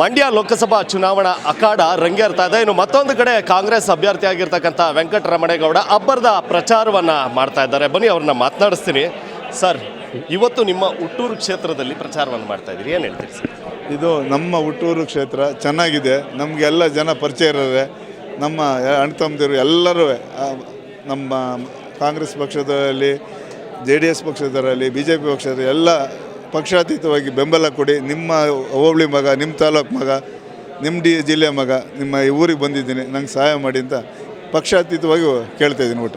ಮಂಡ್ಯ ಲೋಕಸಭಾ ಚುನಾವಣಾ ಅಖಾಡ ರಂಗೇರ್ತಾ ಇದೆ. ಇನ್ನು ಮತ್ತೊಂದು ಕಡೆ ಕಾಂಗ್ರೆಸ್ ಅಭ್ಯರ್ಥಿಯಾಗಿರ್ತಕ್ಕಂಥ ವೆಂಕಟರಮಣೇಗೌಡ ಅಬ್ಬರದ ಪ್ರಚಾರವನ್ನ ಮಾಡ್ತಾ ಇದ್ದಾರೆ. ಬನ್ನಿ, ಅವ್ರನ್ನ ಮಾತನಾಡಿಸ್ತೀನಿ. ಸರ್, ಇವತ್ತು ನಿಮ್ಮ ಹುಟ್ಟೂರು ಕ್ಷೇತ್ರದಲ್ಲಿ ಪ್ರಚಾರವನ್ನು ಮಾಡ್ತಾ ಇದ್ದೀರಿ. ಏನು ಹೇಳ್ತೀರಿ ಸರ್? ಇದು ನಮ್ಮ ಹುಟ್ಟೂರು ಕ್ಷೇತ್ರ ಚೆನ್ನಾಗಿದೆ. ನಮಗೆಲ್ಲ ಜನ ಪರಿಚಯ ಇರೋರೆ ನಮ್ಮ ಅಣ್ಣ ತಮ್ಮದಿರು ಎಲ್ಲರೂ ನಮ್ಮ ಕಾಂಗ್ರೆಸ್ ಪಕ್ಷದಲ್ಲಿ, ಜೆ ಡಿ ಎಸ್ ಪಕ್ಷದರಲ್ಲಿ, ಬಿ ಜೆ ಪಿ ಪಕ್ಷದ ಎಲ್ಲ ಪಕ್ಷಾತೀತವಾಗಿ ಬೆಂಬಲ ಕೊಡಿ. ನಿಮ್ಮ ಹೋಬಳಿ ಮಗ ನಿಮ್ಮ ತಾಲೂಕು ಮಗ ನಿಮ್ಮ ಡಿ ಜಿಲ್ಲೆ ಮಗ ನಿಮ್ಮ ಊರಿಗೆ ಬಂದಿದ್ದೀನಿ ನಂಗೆ ಸಹಾಯ ಮಾಡಿ ಅಂತ ಪಕ್ಷಾತೀತವಾಗಿ ಕೇಳ್ತಾ ಇದ್ದೀನಿ ಊಟ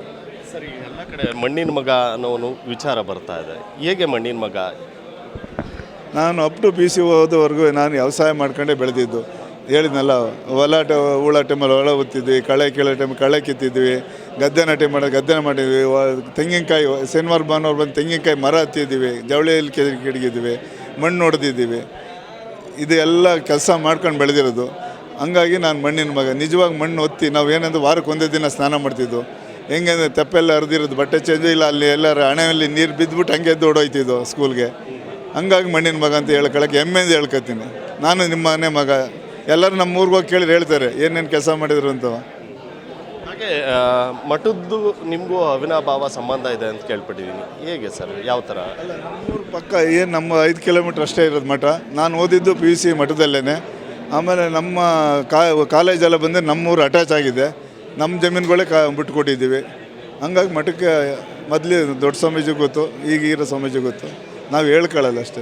ಸರಿ ಎಲ್ಲ ಕಡೆ ಮಣ್ಣಿನ ಮಗ ಅನ್ನೋ ಒಂದು ವಿಚಾರ ಬರ್ತಾ ಇದೆ. ಹೇಗೆ ಮಣ್ಣಿನ ಮಗ? ನಾನು ಅಪ್ ಟು ಪಿ ಸಿ ಓದೋವರೆಗೂ ನಾನು ವ್ಯವಸಾಯ ಮಾಡ್ಕೊಂಡೇ ಬೆಳೆದಿದ್ದು. ಹೇಳಿದ್ನಲ್ಲ, ಒಲಾಟ ಉಳ ಟೈಮಲ್ಲಿ ಒಳ ಹೊತ್ತಿದ್ವಿ ಕಳೆ ಕೀಳೋ ಟೈಮ್ ಕಳೆ ಕಿತ್ತಿದ್ವಿ ಗದ್ದೆ ನಾಟಿ ಮಾಡೋ ಗದ್ದೆ ಮಾಡಿದ್ವಿ ತೆಂಗಿನಕಾಯಿ, ಶನಿವಾರ, ಭಾನುವಾರ ಬಂದು ತೆಂಗಿನಕಾಯಿ ಮರ ಹತ್ತಿದ್ದೀವಿ ಜವಳಿಯಲ್ಲಿ ಕೆ ಕಿಡಗಿದ್ವಿ, ಮಣ್ಣು ಹೊಡೆದಿದ್ದೀವಿ ಇದು ಎಲ್ಲ ಕೆಲಸ ಮಾಡ್ಕೊಂಡು ಬೆಳೆದಿರೋದು. ಹಂಗಾಗಿ ನಾನು ಮಣ್ಣಿನ ಮಗ, ನಿಜವಾಗಿ ಮಣ್ಣು ಒತ್ತಿ, ನಾವು ಏನಂದ್ರೆ ವಾರಕ್ಕೆ ಒಂದೇ ದಿನ ಸ್ನಾನ ಮಾಡ್ತಿದ್ದು. ಹೆಂಗೆ ಅಂದರೆ ತೆಪ್ಪೆಲ್ಲ ಹರಿದಿರೋದು, ಬಟ್ಟೆ ಚೇಂಜ್ ಇಲ್ಲ, ಅಲ್ಲಿ ಎಲ್ಲರ ಹಣೆಯಲ್ಲಿ ನೀರು ಬಿದ್ದುಬಿಟ್ಟು ಹಂಗೆ ಎದ್ದು ಓಡೋಯ್ತಿದ್ದು ಸ್ಕೂಲ್ಗೆ ಹಂಗಾಗಿ ಮಣ್ಣಿನ ಮಗ ಅಂತ ಹೇಳ್ಕೊಳಕ್ಕೆ ಹೆಮ್ಮೆಯಿಂದ ಹೇಳ್ಕೊತೀನಿ. ನಾನು ನಿಮ್ಮ ಮನೆ ಮಗ. ಎಲ್ಲರೂ ನಮ್ಮ ಊರಿಗೆ ಹೋಗಿ ಕೇಳಿದ್ರೆ ಹೇಳ್ತಾರೆ ಏನೇನು ಕೆಲಸ ಮಾಡಿದ್ರು ಅಂತ. ಹಾಗೆ ಮಠದ್ದು ನಿಮಗೂ ಅವಿನಾಭಾವ ಸಂಬಂಧ ಇದೆ ಅಂತ ಕೇಳ್ಪಟ್ಟಿದ್ದೀನಿ. ಹೇಗೆ ಸರ್ ಯಾವ ಥರ? ಊರು ಪಕ್ಕ ಏನು ನಮ್ಮ ಐದು ಕಿಲೋಮೀಟ್ರ್ ಅಷ್ಟೇ ಇರೋದು ಮಠ. ನಾನು ಓದಿದ್ದು ಪಿ ಯು ಸಿ ಮಠದಲ್ಲೇ ಆಮೇಲೆ ನಮ್ಮ ಕಾ ಕಾಲೇಜೆಲ್ಲ ಬಂದರೆ ನಮ್ಮೂರು ಅಟ್ಯಾಚ್ ಆಗಿದೆ. ನಮ್ಮ ಜಮೀನುಗಳೇ ಕಾ ಬಿಟ್ಕೊಟ್ಟಿದ್ದೀವಿ. ಹಂಗಾಗಿ ಮಠಕ್ಕೆ ಮೊದಲೇ ದೊಡ್ಡ ಸ್ವಾಮೀಜಿ ಗೊತ್ತು ಈಗ ಇರೋ ಸ್ವಾಮೀಜಿ ಗೊತ್ತು. ನಾವು ಹೇಳ್ಕೊಳ್ಳಲ್ಲ ಅಷ್ಟೇ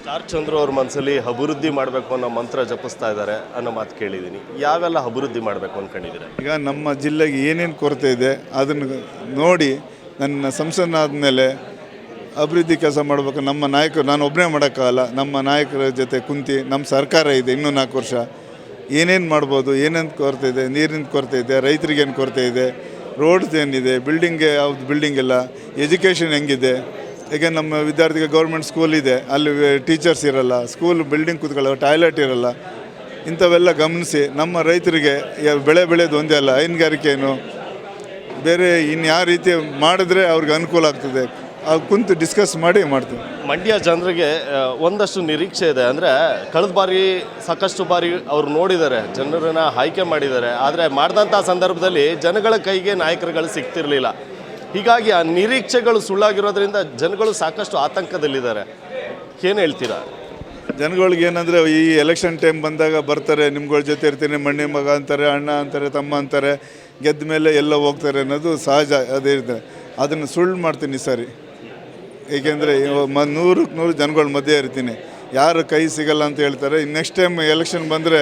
ಸ್ಟಾರ್ ಚಂದ್ರು ಅವ್ರ ಮನಸ್ಸಲ್ಲಿ ಅಭಿವೃದ್ಧಿ ಮಾಡಬೇಕು ಅನ್ನೋ ಮಂತ್ರ ಜಪಿಸ್ತಾ ಇದ್ದಾರೆ ಅನ್ನೋ ಮಾತು ಕೇಳಿದ್ದೀನಿ. ಯಾವೆಲ್ಲ ಅಭಿವೃದ್ಧಿ ಮಾಡಬೇಕು ಅಂದ್ಕೊಂಡಿದ್ದೀರಾ ಈಗ ನಮ್ಮ ಜಿಲ್ಲೆಗೆ ಏನೇನು ಕೊರತೆ ಇದೆ, ಅದನ್ನು ನೋಡಿ ನನ್ನ ಸಂಸನ್ನ ಆದಮೇಲೆ ಅಭಿವೃದ್ಧಿ ಕೆಲಸ ಮಾಡಬೇಕು. ನಮ್ಮ ನಾಯಕರು, ನಾನು ಒಬ್ಬನೇ ಮಾಡೋಕ್ಕಾಗಲ್ಲ. ನಮ್ಮ ನಾಯಕರ ಜೊತೆ ಕುಂತು, ನಮ್ಮ ಸರ್ಕಾರ ಇದೆ ಇನ್ನೂ ನಾಲ್ಕು ವರ್ಷ. ಏನೇನು ಮಾಡ್ಬೋದು, ಏನೇನು ಕೊರತೆ ಇದೆ, ನೀರಿನ ಕೊರತೆ ಇದೆ ರೈತರಿಗೇನು ಕೊರತೆ ಇದೆ, ರೋಡ್ಸ್ ಏನಿದೆ ಬಿಲ್ಡಿಂಗ್ಗೆ ಯಾವ್ದು ಬಿಲ್ಡಿಂಗ್ ಇಲ್ಲ ಎಜುಕೇಷನ್ ಹೆಂಗಿದೆ ಈಗ ನಮ್ಮ ವಿದ್ಯಾರ್ಥಿಗೆ ಗೌರ್ಮೆಂಟ್ ಸ್ಕೂಲ್ ಇದೆ, ಅಲ್ಲಿ ಟೀಚರ್ಸ್ ಇರಲ್ಲ ಸ್ಕೂಲ್ ಬಿಲ್ಡಿಂಗ್ ಕೂತ್ಕೊಳ್ಳೋ ಟಾಯ್ಲೆಟ್ ಇರಲ್ಲ, ಇಂಥವೆಲ್ಲ ಗಮನಿಸಿ, ನಮ್ಮ ರೈತರಿಗೆ ಬೆಳೆ ಬೆಳೆಯೋದು ಒಂದೇ ಅಲ್ಲ ಹೈನುಗಾರಿಕೆಯನ್ನು ಬೇರೆ ಇನ್ಯಾವ ರೀತಿ ಮಾಡಿದ್ರೆ ಅವ್ರಿಗೆ ಅನುಕೂಲ ಆಗ್ತದೆ? ಅವ್ರು ಕುಂತು ಡಿಸ್ಕಸ್ ಮಾಡಿ ಮಾಡ್ತೀವಿ. ಮಂಡ್ಯ ಜನರಿಗೆ ಒಂದಷ್ಟು ನಿರೀಕ್ಷೆ ಇದೆ. ಅಂದರೆ ಕಳೆದ ಬಾರಿ ಸಾಕಷ್ಟು ಬಾರಿ ಅವರು ನೋಡಿದ್ದಾರೆ, ಜನರನ್ನು ಆಯ್ಕೆ ಮಾಡಿದ್ದಾರೆ. ಆದರೆ ಮಾಡಿದಂಥ ಸಂದರ್ಭದಲ್ಲಿ ಜನಗಳ ಕೈಗೆ ನಾಯಕರುಗಳು ಸಿಗ್ತಿರ್ಲಿಲ್ಲ. ಹೀಗಾಗಿ ಆ ನಿರೀಕ್ಷೆಗಳು ಸುಳ್ಳಾಗಿರೋದ್ರಿಂದ ಜನಗಳು ಸಾಕಷ್ಟು ಆತಂಕದಲ್ಲಿದ್ದಾರೆ. ಏನು ಹೇಳ್ತೀರಾ? ಜನಗಳಿಗೆ ಏನಂದರೆ ಈ ಎಲೆಕ್ಷನ್ ಟೈಮ್ ಬಂದಾಗ ಬರ್ತಾರೆ, ನಿಮ್ಗಳ ಜೊತೆ ಇರ್ತೀನಿ, ಮಣ್ಣಿ ಮಗ ಅಂತಾರೆ, ಅಣ್ಣ ಅಂತಾರೆ, ತಮ್ಮ ಅಂತಾರೆ, ಗೆದ್ದ ಮೇಲೆ ಎಲ್ಲ ಹೋಗ್ತಾರೆ ಅನ್ನೋದು ಸಹಜ, ಅದೇ ಇರ್ತದೆ ಅದನ್ನು ಸುಳ್ಳು ಮಾಡ್ತೀನಿ ಈ ಸಾರಿ. ಏಕೆಂದರೆ ಮ ನೂರಕ್ಕೆ ನೂರು ಜನಗಳ ಮಧ್ಯೆ ಇರ್ತೀನಿ. ಯಾರು ಕೈ ಸಿಗಲ್ಲ ಅಂತ ಹೇಳ್ತಾರೆ. ನೆಕ್ಸ್ಟ್ ಟೈಮ್ ಎಲೆಕ್ಷನ್ ಬಂದರೆ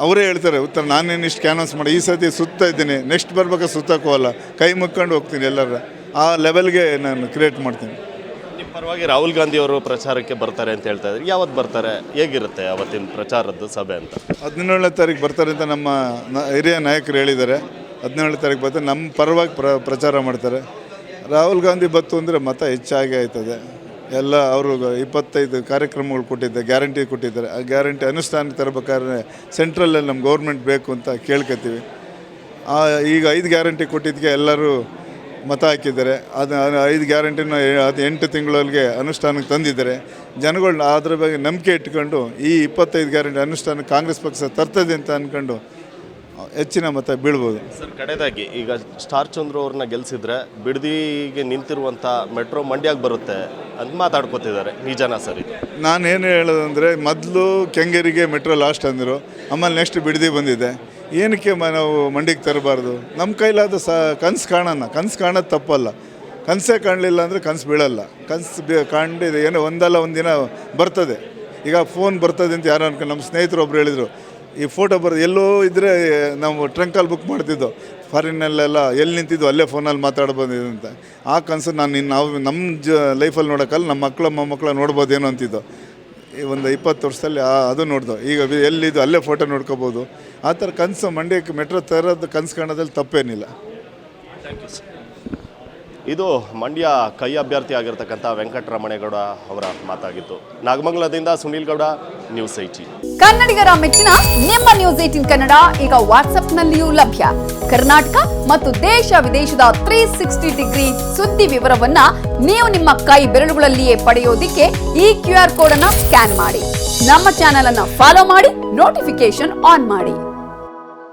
ಅವರೇ ಹೇಳ್ತಾರೆ ಉತ್ತರ ನಾನೇನು ಇಷ್ಟು ಕ್ಯಾನ್ವಸ್ ಮಾಡಿ ಈ ಸತಿ ಸುತ್ತ ಇದ್ದೀನಿ. ನೆಕ್ಸ್ಟ್ ಬರ್ಬೇಕು ಸುತ್ತಕ್ಕೂ ಅಲ್ಲ. ಕೈ ಮುಕ್ಕೊಂಡು ಹೋಗ್ತೀನಿ ಎಲ್ಲರ. ಆ ಲೆವೆಲ್ಗೆ ನಾನು ಕ್ರಿಯೇಟ್ ಮಾಡ್ತೀನಿ. ನಿಮ್ಮ ಪರವಾಗಿ ರಾಹುಲ್ ಗಾಂಧಿ ಅವರು ಪ್ರಚಾರಕ್ಕೆ ಬರ್ತಾರೆ ಅಂತ ಹೇಳ್ತಾ ಇದ್ದಾರೆ ಯಾವತ್ತು ಬರ್ತಾರೆ? ಹೇಗಿರುತ್ತೆ ಅವತ್ತಿನ ಪ್ರಚಾರದ್ದು ಸಭೆ ಅಂತ? ಹದಿನೇಳನೇ ತಾರೀಕು ಬರ್ತಾರೆ ಅಂತ ನಮ್ಮ ನ- ಹಿರಿಯ ನಾಯಕರು ಹೇಳಿದ್ದಾರೆ. ಹದಿನೇಳನೇ ತಾರೀಕು ಬರ್ತಾರೆ. ನಮ್ಮ ಪರವಾಗಿ ಪ್ರ ಪ್ರಚಾರ ಮಾಡ್ತಾರೆ. ರಾಹುಲ್ ಗಾಂಧಿ ಬತ್ತು ಅಂದರೆ ಮತ ಹೆಚ್ಚಾಗಿ ಆಯ್ತದೆ. ಎಲ್ಲ ಅವರು ಇಪ್ಪತ್ತೈದು ಕಾರ್ಯಕ್ರಮಗಳು ಕೊಟ್ಟಿದ್ದೆ ಗ್ಯಾರಂಟಿ ಕೊಟ್ಟಿದ್ದಾರೆ. ಆ ಗ್ಯಾರಂಟಿ ಅನುಷ್ಠಾನಕ್ಕೆ ತರಬೇಕಾದ್ರೆ ಸೆಂಟ್ರಲಲ್ಲಿ ನಮ್ಮ ಗೌರ್ಮೆಂಟ್ ಬೇಕು ಅಂತ ಕೇಳ್ಕೊತೀವಿ ಆ ಈಗ ಐದು ಗ್ಯಾರಂಟಿ ಕೊಟ್ಟಿದ್ದಕ್ಕೆ ಎಲ್ಲರೂ ಮತ ಹಾಕಿದ್ದಾರೆ. ಅದು ಐದು ಗ್ಯಾರಂಟಿನ ಅದು ಎಂಟು ತಿಂಗಳೊಳಗೆ ಅನುಷ್ಠಾನಕ್ಕೆ ತಂದಿದ್ದಾರೆ. ಜನಗಳು ಅದ್ರ ಬಗ್ಗೆ ನಂಬಿಕೆ ಇಟ್ಕೊಂಡು ಈ ಇಪ್ಪತ್ತೈದು ಗ್ಯಾರಂಟಿ ಅನುಷ್ಠಾನ ಕಾಂಗ್ರೆಸ್ ಪಕ್ಷ ತರ್ತದೆ ಅಂತ ಅಂದ್ಕೊಂಡು ಹೆಚ್ಚಿನ ಮತ ಬೀಳ್ಬೋದು. ಸರ್ ಕಡೆದಾಗಿ ಈಗ ಸ್ಟಾರ್ ಚಂದ್ರು ಅವ್ರನ್ನ ಗೆಲ್ಸಿದ್ರೆ ಬಿಡದಿಗೆ ನಿಂತಿರುವಂಥ ಮೆಟ್ರೋ ಮಂಡ್ಯಕ್ಕೆ ಬರುತ್ತೆ ಅಂತ ಮಾತಾಡ್ಕೋತಿದ್ದಾರೆ ನಿಜಾನ ಸರ್. ನಾನು ನಾನೇನು ಹೇಳೋದಂದರೆ ಮೊದಲು ಕೆಂಗೇರಿಗೆ ಮೆಟ್ರೋ ಲಾಸ್ಟ್ ಅಂದರು ಆಮೇಲೆ ನೆಕ್ಸ್ಟ್ ಬಿಡದಿ ಬಂದಿದೆ. ಏನಕ್ಕೆ ಮ- ನಾವು ಮಂಡಿಗೆ ತರಬಾರ್ದು? ನಮ್ಮ ಕೈಲಾದ ಸ ಕನಸು ಕಾಣೋಣ. ಕನಸು ಕಾಣೋದು ತಪ್ಪಲ್ಲ. ಕನಸೇ ಕಾಣಲಿಲ್ಲ ಅಂದರೆ ಕನಸು ಬೀಳಲ್ಲ. ಕನಸು ಬಿ ಕಾಣಿದೆ ಏನೋ ಒಂದಲ್ಲ ಒಂದಿನ ಬರ್ತದೆ. ಈಗ ಫೋನ್ ಬರ್ತದೆ ಅಂತ ಯಾರು ಅನ್ಕೊಂಡು ನಮ್ಮ ಸ್ನೇಹಿತರು ಒಬ್ರು ಹೇಳಿದರು ಈ ಫೋಟೋ ಬರೋದು ಎಲ್ಲೋ ಇದ್ದರೆ ನಾವು ಟ್ರಂಕಲ್ಲಿ ಬುಕ್ ಮಾಡ್ತಿದ್ದು ಫಾರಿನಲ್ಲೆಲ್ಲ ಎಲ್ಲಿ ನಿಂತಿದ್ದು ಅಲ್ಲೇ ಫೋನಲ್ಲಿ ಮಾತಾಡ್ಬೋದು ಅಂತ. ಆ ಕನಸು ನಾನು ಇನ್ನು ನಾವು ನಮ್ಮ ಜ ಲೈಫಲ್ಲಿ ನೋಡೋಕ್ಕಲ್ಲ ನಮ್ಮ ಮಕ್ಕಳು ಮೊಮ್ಮಕ್ಕಳು ನೋಡ್ಬೋದೇನೋ ಅಂತಿದ್ದು. ಈ ಒಂದು ಇಪ್ಪತ್ತು ವರ್ಷದಲ್ಲಿ ಆ, ಅದು ನೋಡ್ದು. ಈಗ ಎಲ್ಲಿದು ಎಲ್ಲಿದ್ದು ಅಲ್ಲೇ ಫೋಟೋ ನೋಡ್ಕೋಬೋದು. ಆ ಥರ ಕನಸು ಮಂಡ್ಯಕ್ಕೆ ಮೆಟ್ರೋ ತರೋದು ಕನಸು ಕಾಣೋದ್ರಲ್ಲಿ ತಪ್ಪೇನಿಲ್ಲ. ಇದು ಮಂಡ್ಯ ಕೈ ಅಭ್ಯರ್ಥಿ ಆಗಿರ್ತಕ್ಕಂಥ ವೆಂಕಟರಮಣೇಗೌಡ ಅವರ ಮಾತಾಗಿತ್ತು. ನಾಗಮಂಗಲದಿಂದ ಸುನೀಲ್ ಗೌಡ ನ್ಯೂಸ್ ಏಟೀನ್ ಕನ್ನಡಿಗರ ಮೆಚ್ಚಿನ ನಿಮ್ಮ ನ್ಯೂಸ್ ಏಟೀನ್ ಕನ್ನಡ ಈಗ ವಾಟ್ಸ್ಆಪ್ನಲ್ಲಿಯೂ ಲಭ್ಯ. ಕರ್ನಾಟಕ ಮತ್ತು ದೇಶ ವಿದೇಶದ ತ್ರೀ ಸಿಕ್ಸ್ಟಿ ಡಿಗ್ರಿ ಸುದ್ದಿ ವಿವರವನ್ನ ನೀವು ನಿಮ್ಮ ಕೈ ಬೆರಳುಗಳಲ್ಲಿಯೇ ಪಡೆಯೋದಿಕ್ಕೆ ಈ ಕ್ಯೂ ಆರ್ ಕೋಡ್ ಅನ್ನ ಸ್ಕ್ಯಾನ್ ಮಾಡಿ. ನಮ್ಮ ಚಾನೆಲ್ ಅನ್ನ ಫಾಲೋ ಮಾಡಿ ನೋಟಿಫಿಕೇಶನ್ ಆನ್ ಮಾಡಿ.